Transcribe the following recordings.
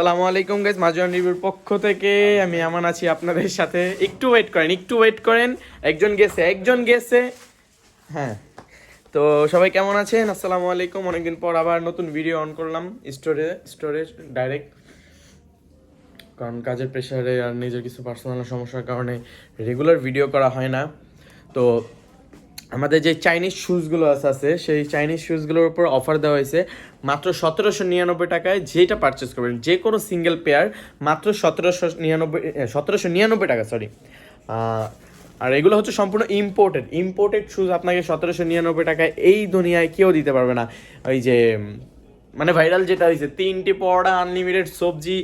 আসসালামু আলাইকুম গাইজ মাজন রিভিউর পক্ষ থেকে আমি আমান আছি আপনাদের সাথে। একটু ওয়েট করেন, একটু ওয়েট করেন। একজন গেছে একজন গেছে। হ্যাঁ তো সবাই কেমন আছেন? আসসালামু আলাইকুম। অনেকদিন পর আবার নতুন ভিডিও অন করলাম স্টোরে স্টোরে ডাইরেক্ট কারণ কাজের প্রেশারে আর নিজের কিছু পার্সোনাল সমস্যার কারণে রেগুলার ভিডিও করা হয় না। তো আমাদের যে চাইনিজ শুজগুলো আছে সেই চাইনিজ শুজগুলোর উপর অফার দেওয়া হয়েছে মাত্র সতেরোশো নিরানব্বই টাকায় যেটা পারচেস করবেন, যে কোনো সিঙ্গেল পেয়ার মাত্র সতেরোশো নিরানব্বই সতেরোশো নিরানব্বই টাকা সরি আর এগুলো হচ্ছে সম্পূর্ণ ইম্পোর্টেড ইম্পোর্টেড শুজ আপনাকে সতেরোশো নিরানব্বই টাকায় এই দুনিয়ায় কেউ দিতে পারবে না। ওই যে মানে ভাইরাল যেটা হয়েছে, তিনটি পড়া আনলিমিটেড সবজি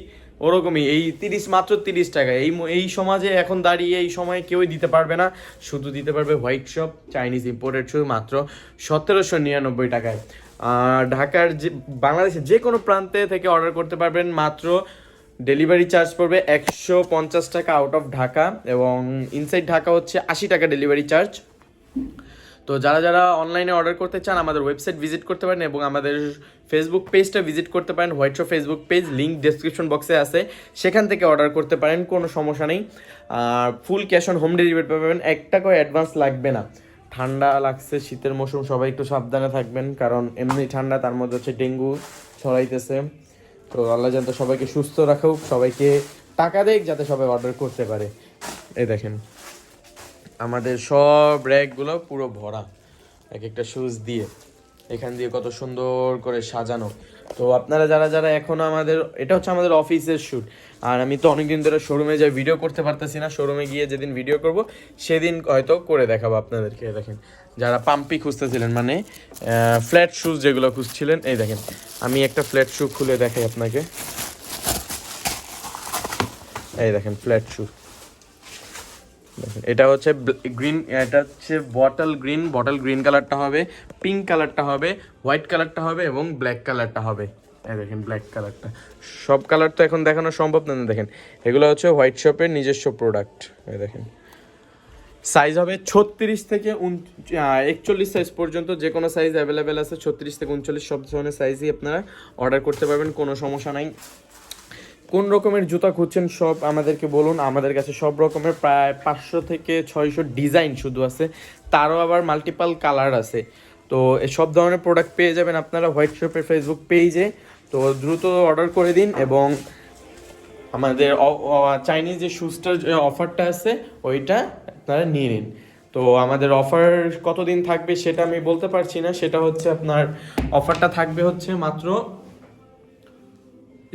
ওরকমই, এই তিরিশ, মাত্র তিরিশ টাকা। এই এই সমাজে এখন দাঁড়িয়ে এই সময়ে কেউই দিতে পারবে না। শুধু দিতে পারবে হোয়াইট শপ, চাইনিজ ইম্পোর্টেড শুধু মাত্র সতেরোশো নিরানব্বই টাকায়। ঢাকার যে, বাংলাদেশের যে কোনো প্রান্তে থেকে অর্ডার করতে পারবেন মাত্র ডেলিভারি চার্জ পড়বে একশো পঞ্চাশ টাকা আউট অফ ঢাকা এবং ইনসাইড ঢাকা হচ্ছে আশি টাকা ডেলিভারি চার্জ। তো যারা যারা অনলাইনে অর্ডার করতে চান, আমাদের ওয়েবসাইট ভিজিট করতে পারেন এবং আমাদের ফেসবুক পেজটা ভিজিট করতে পারেন। White show Facebook page link description বক্সে আছে। সেখান থেকে অর্ডার করতে পারেন, কোনো সমস্যা নেই। আর full cash on home delivery পাবেন এক টাকাও অ্যাডভান্স লাগবে না। ঠান্ডা লাগছে, শীতের মৌসুম, সবাই একটু সাবধানে থাকবেন। কারণ এমনি ঠান্ডা, তার মধ্যে হচ্ছে ডেঙ্গু ছড়াইতেছে। তো আল্লাহ জানতো সবাইকে সুস্থ রাখুক, সবাইকে টাকা দেখ যাতে সবাই অর্ডার করতে পারে। এই দেখেন। আমাদের সব র্যাকগুলো পুরো ভরা। এক একটা শুজ দিয়ে এখান দিয়ে কত সুন্দর করে সাজানো। তো আপনারা যারা যারা এখনও আমাদের এটা হচ্ছে আমাদের অফিসের শ্যুট আর আমি তো অনেকদিন ধরে শোরুমে যাই ভিডিও করতে পারতেছি না শোরুমে গিয়ে যেদিন ভিডিও করব সেদিন হয়তো করে দেখাবো আপনাদেরকে দেখেন। যারা পাম্পি খুঁজতেছিলেন মানে ফ্ল্যাট শুজ যেগুলো খুঁজছিলেন এই দেখেন। আমি একটা ফ্ল্যাট শু খুলে দেখাই আপনাকে। এই দেখেন ফ্ল্যাট শু দেখেন, এটা হচ্ছে গ্রিন এটা হচ্ছে বটল গ্রিন বটল গ্রিন কালারটা হবে পিঙ্ক কালারটা হবে হোয়াইট কালারটা হবে এবং ব্ল্যাক কালারটা হবে। দেখেন ব্ল্যাক কালারটা সব কালার তো এখন দেখানো সম্ভব না দেখেন। এগুলো হচ্ছে হোয়াইট শপের নিজস্ব প্রোডাক্ট দেখেন। সাইজ হবে ছত্রিশ থেকে একচল্লিশ সাইজ পর্যন্ত যে কোনো সাইজ অ্যাভেলেবেল আছে, ছত্রিশ থেকে উনচল্লিশ সব ধরনের সাইজই আপনারা অর্ডার করতে পারবেন, কোনো সমস্যা নাই। কোন রকমের জুতা খুঁজছেন সব আমাদেরকে বলুন। আমাদের কাছে সব রকমের প্রায় পাঁচশো থেকে ছয়শো ডিজাইন শুধু আছে। তারও আবার মাল্টিপাল কালার আছে। তো সব ধরনের প্রোডাক্ট পেয়ে যাবেন আপনারা শপের ফেসবুক পেজে তো দ্রুত অর্ডার করে দিন এবং আমাদের চাইনিজ যে শুজটার যে অফারটা আছে, ওইটা আপনারা নিয়ে নিন। তো আমাদের অফার কতদিন থাকবে সেটা আমি বলতে পারছি না। সেটা হচ্ছে আপনার অফারটা থাকবে হচ্ছে মাত্র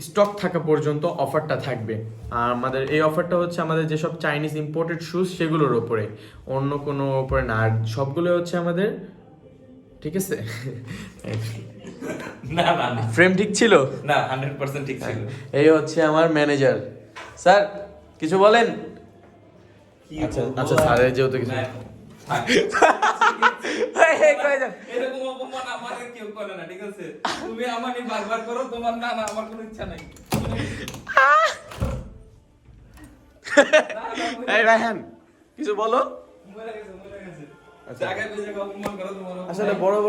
স্টক থাকা পর্যন্ত অফারটা থাকবে। আর আমাদের এই অফারটা হচ্ছে আমাদের যেসব চাইনিজ ইম্পোর্টেড শুজ সেগুলোর ওপরে। অন্য কোনো ওপরে না। আর সবগুলো হচ্ছে আমাদের ঠিক আছে? না না না। ফ্রেম ঠিক ছিল? না হান্ড্রেড পার্সেন্ট ঠিক ছিল। এই হচ্ছে আমার ম্যানেজার স্যার কিছু বলেন? আচ্ছা আচ্ছা স্যারের যেহেতু কিছু এরকম অপমান কেউ করে না ঠিক আছে? তুমি আমারই বারবার করো তোমার না না আমার কোনো ইচ্ছা নাই। এই রায়হান কিছু বলো? মরে গেছে মরে গেছে। জায়গায় বুঝে অপমান করো তোমার আসলে বড় বড়